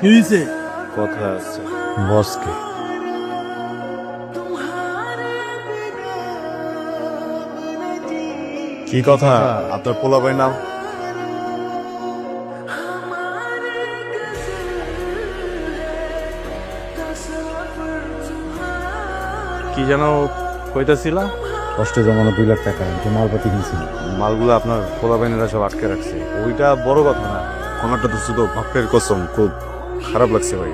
কি হয়েছে কথা আছে। বসকে। কি কথা? আপনার পোলাপাই নাম? কি যেন কইতাছিল? কষ্টে জমানো দুই লাখ টাকা আমি তো মালপাতি কিনছি মালগুলো আপনার পোলাপাইনেরা সব আটকে রাখছে। ওইটা বড় কথা না। কোনটা তো শুধু বাপের কসম খুব খারাপ লাগছে ভাই।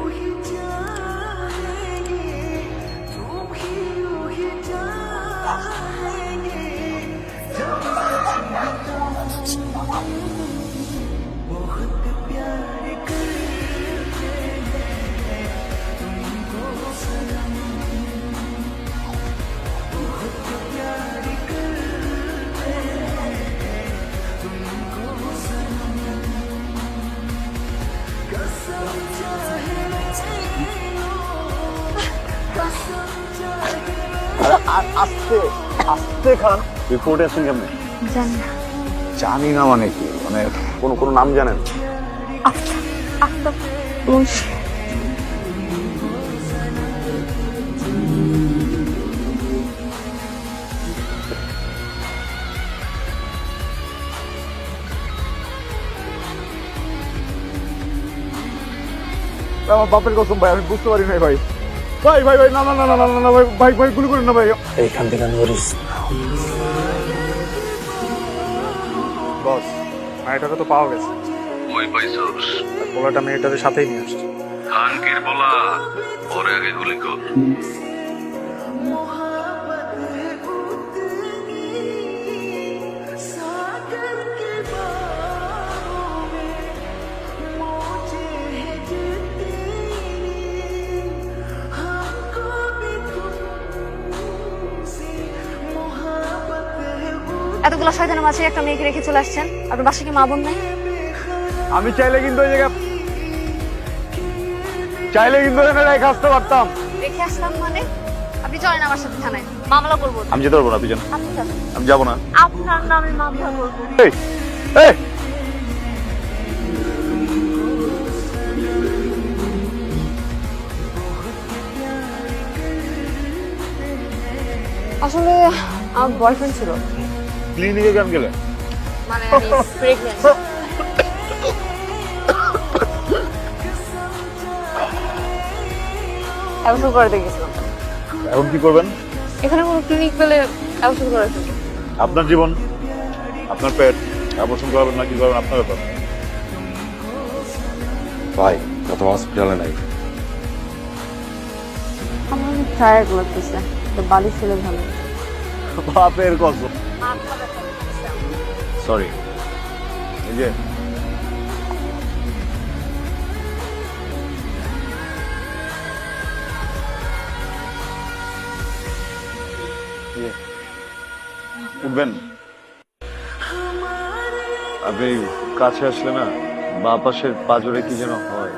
রিপোর্টে আছেন কেমন? জানি না। জানি না মানে কি মানে কোন কোন নাম জানেন? আফতাব আফতাব মুন্সি আমার বাপের কসম ভাই আমি বুঝতে পারি নাই ভাই। ভাই ভাই ভাই না না না না না না, না ভাই ভাই ভাই গুলি করেন না ভাই। এইখান থেকে নড়িস বস মেয়েটাকে তো পাওয়া গেছে। ওই পাইছস? পোলাটা মেয়েটাদের সাথেই নিয়ে আসছে। খানকির বলা পরে আগে গুলি কর। এতগুলো শয়তানের মাঝে একটা মেয়েকে রেখে চলে আসছেন? আপনার বাসা কি মা বোন নাই? আমি চাইলে কিন্তু ওই জায়গা চাইলে কিন্তু ওখানে রেখে আসতে পারতাম। রেখে আসতাম মানে? আপনি চলেন আমার সাথে থানায়। মামলা করব। আমি যেতে পারব না আপনি যাবেন আমি যাব না। আপনার নামে মামলা করব। এই এই! আসলে আমার বয়ফ্রেন্ড ছিল। ক্লিনিকে কেন গেলে। মানে আমি করে দেখেছিলাম এখন কি করবেন? এখানে কোনো ক্লিনিক পেলে অ্যাবসর্ব করে আপনার জীবন আপনার পেট অপারেশন করাবেন না কি করবেন আপনার ব্যাপার। ভাই কত হসপিটালে নাই? আমার টায়ার্ড লাগতেছে। তো বালি ছিল ভালো। বাপের কত সরি এই যে উঠবেন আপনি কাছে আসলে না বা পাশের পাজরে কি যেন হয়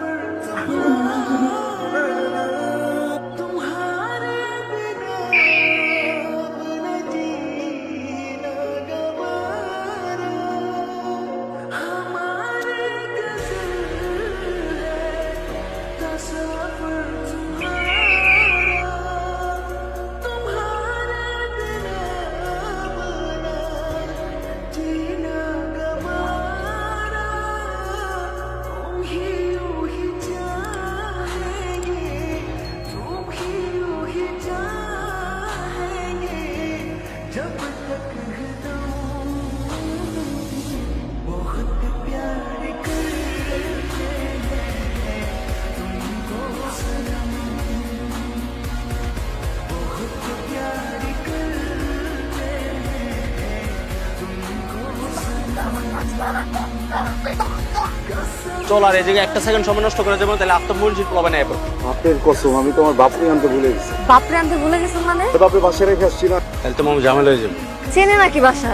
চল আর এই জায়গায় একটা সেকেন্ড সময় নষ্ট করে যাব তাহলে আত্ম মঞ্জিত পাবে না এবার বাপের কসম আমি তোমার বাপকে আনতে ভুলে গেছি। বাপরে আনতে ভুলে গেছেন মানে? বাপের পাশে রেখে আসছি না। তাহলে তো মামু ঝামেলা হয়ে যাবে। চেনে নাকি বাসা?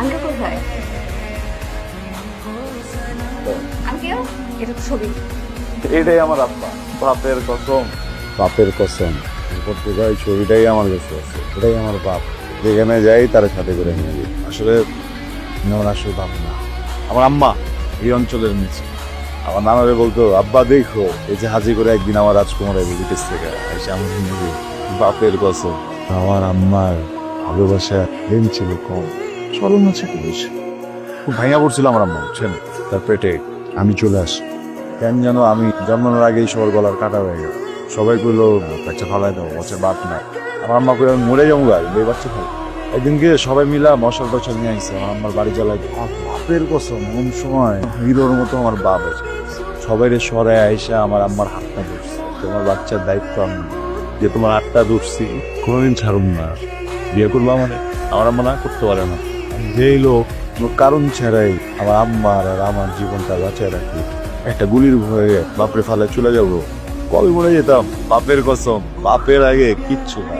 আঙ্কেল কোথায়? আঙ্কেল এটা তো ছবি। এটাই আমার আব্বা বাপের কসম। বাপের কসম ছবিটাই আমার কাছে আছে এটাই আমার বাপ। যেখানে যাই, তার সাথে করে নিয়ে যাই। আসলে আমি আমার আসল বাপ না আমার আম্মা এই অঞ্চলের নিচে আমার নানারে বলতো, আব্বা, দেখো, এই যে হাজি করে একদিন আমার রাজকুমার আইবে বিদেশ থেকে এসে আমার নেবে বাপের কসম। আমার আম্মার ভালোবাসা দিন ছিল কম চলন আছে কি বেশি। খুব ভাইয়া পড়ছিল আমার আম্মা, বুঝছেন? তার পেটে আমি চলে আসি। কেন যেন আমি জন্মানোর আগেই সবার গলার কাটা হয়ে গেল। সবাই কইলো, বাচ্চা ফালাই দাও বাপ না। আমার আম্মা কই আমি মরে যাব এই বাচ্চা খাই একদিনকে সবাই মিলা মশাল টশাল নিয়ে আসছে আমার বাড়ি জ্বালাই বাপের কসম কোন সময় হিরোর মতো আমার বাপ আছে সবাই রে সরাই আইসা আমার আম্মার হাতটা ধরছে। তোমার বাচ্চার দায়িত্ব আমি, যে তোমার হাতটা ধরছি, কোনোদিন ছাড়ুন না। বিয়ে করব মানে আমার আম্মা না করতে পারে না। যেই লোক, কোনো কারণ ছাড়াই আমার আম্মার আর আমার জীবনটা বাঁচায় রাখি। একটা গুলির ভয়ে বাপরে ফালে চলে যাব। কবে মরে যেতাম? বাপের কসম, বাপের আগে কিচ্ছু না।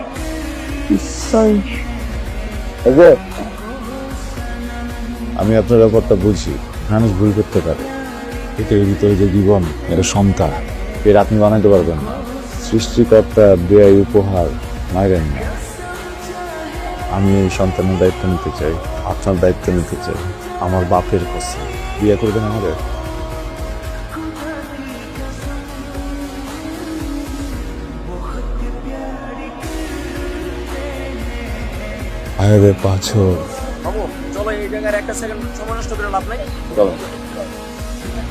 আমি আপনার ব্যাপারটা বুঝি। মানুষ ভুল করতে পারে। কিন্তু এর ভিতরে যে জীবন, এটা সন্তান, এর আপনি বানাইতে পারবেন না। সৃষ্টিকর্তা ব্যয় উপহার মায়ের না। আমি এই সন্তানের দায়িত্ব নিতে চাই, আপনার দায়িত্ব নিতে চাই, আমার বাপের কাছে। বিয়ে করবেন আমাদের? আরে পাঁচর চলো এই জায়গায় একটা সেকেন্ড সময় নষ্ট করে লাভ নাই?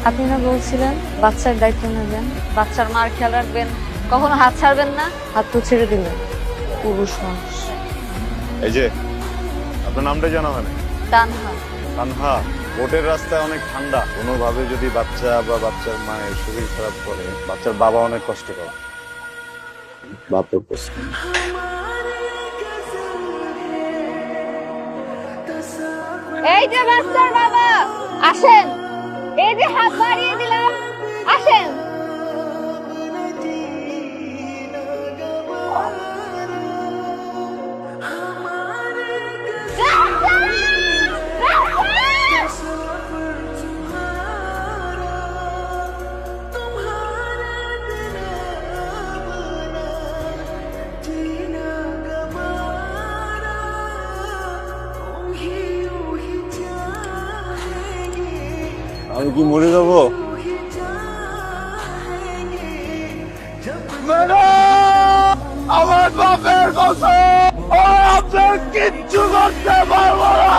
আপনি না বলছিলেন বাচ্চার দায়িত্ব নেবেন বাচ্চার মার খেয়াল রাখবেন কখনো হাত ছাড়বেন না হাত তো ছেড়ে দিলেন। পুরুষ মানুষ। এই যে আপনার নামটা জানা হয় না ডান হাত কানহা বোটের রাস্তায় অনেক ঠান্ডা। কোনোভাবে যদি বাচ্চা বা বাচ্চার মায়ের শরীর খারাপ করে বাচ্চার বাবা অনেক কষ্ট করে। বাপের কষ্ট এই যে বাচ্চার বাবা আসেন। এই যে হাত বাড়িয়ে দিলাম আসেন। আমি কি মরে যাব? আমার বাপের কথা। কিচ্ছু করতে পারব না।